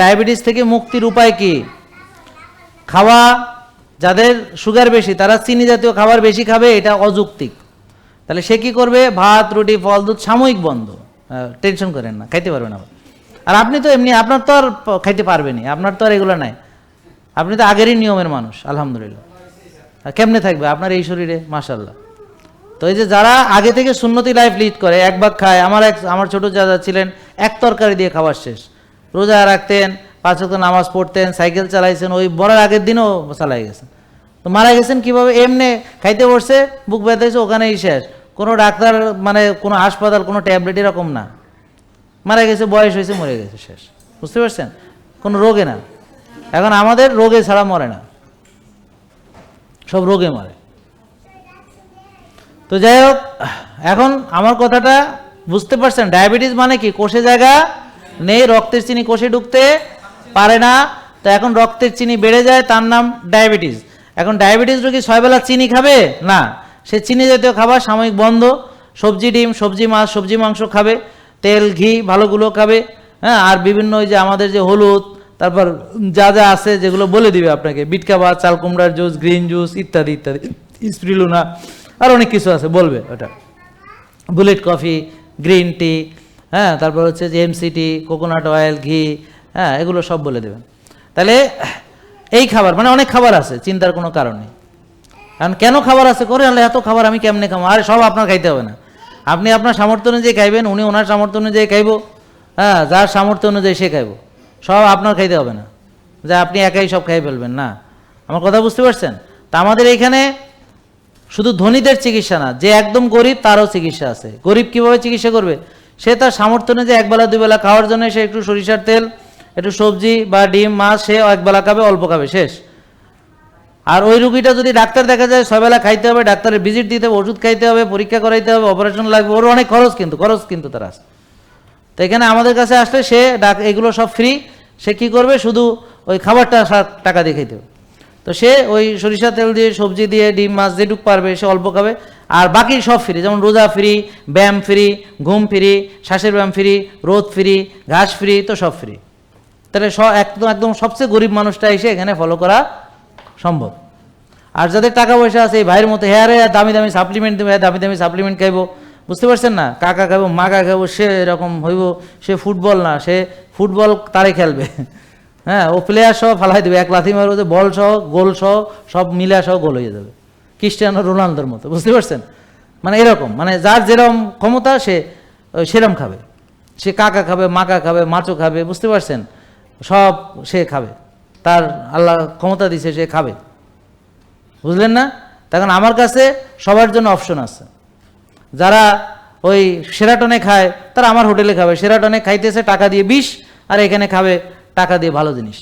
Diabetes থেকে মুক্তির উপায় কি? খাওয়া যাদের সুগার বেশি, তারা চিনি জাতীয় খাবার বেশি খাবে, এটা অযৌক্তিক। তাহলে সে কি করবে? ভাত, রুটি, ফল, দুধ সাময়িক বন্ধ। টেনশন করেন না, খাইতে পারবেন আবার। আর আপনি তো এমনি, আপনার তো আর খাইতে পারবেনই, আপনার তো আর এগুলো নাই। আপনি তো আগেরই নিয়মের মানুষ, আলহামদুলিল্লাহ। কেমনে থাকবে আপনার এই শরীরে? মাশাল্লাহ তো এই যে যারা আগে থেকে সুন্নতি লাইফ লিড করে, এক ভাগ খায়, আমার এক, আমার ছোট দাদা ছিলেন, এক তরকারি দিয়ে খাবার শেষ। রোজা রাখতেন, পাঁচ ওয়াক্ত নামাজ পড়তেন, সাইকেল চালাইছেন, ওই বড়ার আগের দিনও চালাই গেছেন। তো মারা গেছেন কীভাবে? এমনি খাইতে বসছে, বুক ব্যথা হয়েছে, ওখানেই শেষ। কোনো ডাক্তার মানে কোনো হাসপাতাল, কোনো ট্যাবলেট এরকম না। মারা গেছে, বয়স হয়েছে, মরে গেছে, শেষ। বুঝতে পারছেন? কোনো রোগে না। এখন আমাদের রোগে ছাড়া মরে না। সব রোগে মরে। তো যাই হোক, এখন আমার কথাটা বুঝতে পারছেন? ডায়াবেটিস মানে কি? কোষে জায়গা নেই রক্তের চিনি কোষে ঢুকতে পারে না। তো এখন রক্তের চিনি বেড়ে যায়, তার নাম ডায়াবেটিস। এখন ডায়াবেটিস রোগী ছয়বেলা চিনি খাবে? না। সে চিনি জাতীয় খাবার সাময়িক বন্ধ। সবজি ডিম, সবজি মাছ, সবজি মাংস খাবে, তেল, ঘি ভালোগুলো খাবে হ্যাঁ? আর বিভিন্ন ওই যে আমাদের যে হলুদ, তারপর যা যা আছে যেগুলো বলে দিবে আপনাকে। বিট কাবাব, চাল কুমড়ার জুস, গ্রিন জুস, ইত্যাদি ইত্যাদি। স্প্রিলুনা আর অনেক কিছু আছে, বলবে ওটা। বুলেট কফি, গ্রিন টি হ্যাঁ তারপর হচ্ছে যে এমসিটি কোকোনাট অয়েল ঘি হ্যাঁ এগুলো সব বলে দেবেন। তাহলে এই খাবার মানে অনেক খাবার আছে, চিন্তার কোনো কারণ নেই। কারণ কেন খাবার আছে? করে আল্লাহ এত খাবার আমি কেমনে খাব? আরে সব আপনার খাইতে হবে না। আপনি আপনার সামর্থ্য অনুযায়ী খাইবেন, উনি ওনার সামর্থ্য অনুযায়ী খাইবো হ্যাঁ যার সামর্থ্য অনুযায়ী সে খাইবো। সব আপনার খাইতে হবে না। যে আপনি একাই সব খাই ফেলবেন, না। আমার কথা বুঝতে পারছেন? তা আমাদের এইখানে শুধু ধনীদের চিকিৎসা না, যে একদম গরিব তারও চিকিৎসা আছে। গরিব কীভাবে চিকিৎসা করবে? সে তার সামর্থ্য অনুযায়ী একবেলা দুবেলা খাওয়ার জন্য সে একটু সরিষার তেল, একটু সবজি বা ডিম, মাছ সে একবেলা খাবে, অল্প খাবে, শেষ। আর ওই রুগীটা যদি ডাক্তার দেখা যায় ছয়বেলা খাইতে হবে, ডাক্তারের ভিজিট দিতে হবে, ওষুধ খাইতে হবে, পরীক্ষা করাইতে হবে অপারেশন লাগবে, ওর অনেক খরচ কিন্তু খরচ কিন্তু তার আছে। তো এখানে আমাদের কাছে আসলে সে ডাক, এগুলো সব ফ্রি সে কি করবে? শুধু ওই খাবারটা টাকা দিয়ে খাইতে হবে। তো সে ওই সরিষা তেল দিয়ে, সবজি দিয়ে, ডিম, মাছ যেটুক পারবে, সে অল্প খাবে। আর বাকি সব ফ্রি যেমন রোজা ফ্রি ব্যায়াম ফ্রি ঘুম ফ্রি শ্বাসের ব্যায়াম ফ্রি রোদ ফ্রি ঘাস ফ্রি তো সব ফ্রি তাহলে একদম একদম সবচেয়ে গরিব মানুষটা এসে এখানে ফলো করা সম্ভব। আর যাদের টাকা পয়সা আছে, এই ভাইয়ের মতো হ্যাঁ রে, দামি দামি সাপ্লিমেন্ট দেবে দামি দামি সাপ্লিমেন্ট খাইবো। বুঝতে পারছেন না? কাকা খাব মাকা খাব সে এরকম হইব, সে ফুটবল না, সে ফুটবল তারে খেলবে। হ্যাঁ ও প্লেয়ার সহ ফালাই দেবে, এক লাথি মারবে, বল সহ, গোল সহ, সব মিলা সহ গোল হয়ে যাবে। ক্রিস্টিয়ানো রোনালদোর মতো, বুঝতে পারছেন? মানে এরকম মানে যার যেরকম ক্ষমতা, সে সেরম খাবে। সে কাকা খাবে, মাকা খাবে, মাচো খাবে, বুঝতে পারছেন? সব সে খাবে। তার আল্লাহ ক্ষমতা দিছে, সে খাবে। বুঝলেন না? তখন আমার কাছে সবার জন্য অপশন আছে। যারা ওই সেরাটনে খায়, তারা আমার হোটেলে খাবে। সেরাটনে খাইতেছে টাকা দিয়ে বিষ, আর এখানে খাবে টাকা দিয়ে ভালো জিনিস।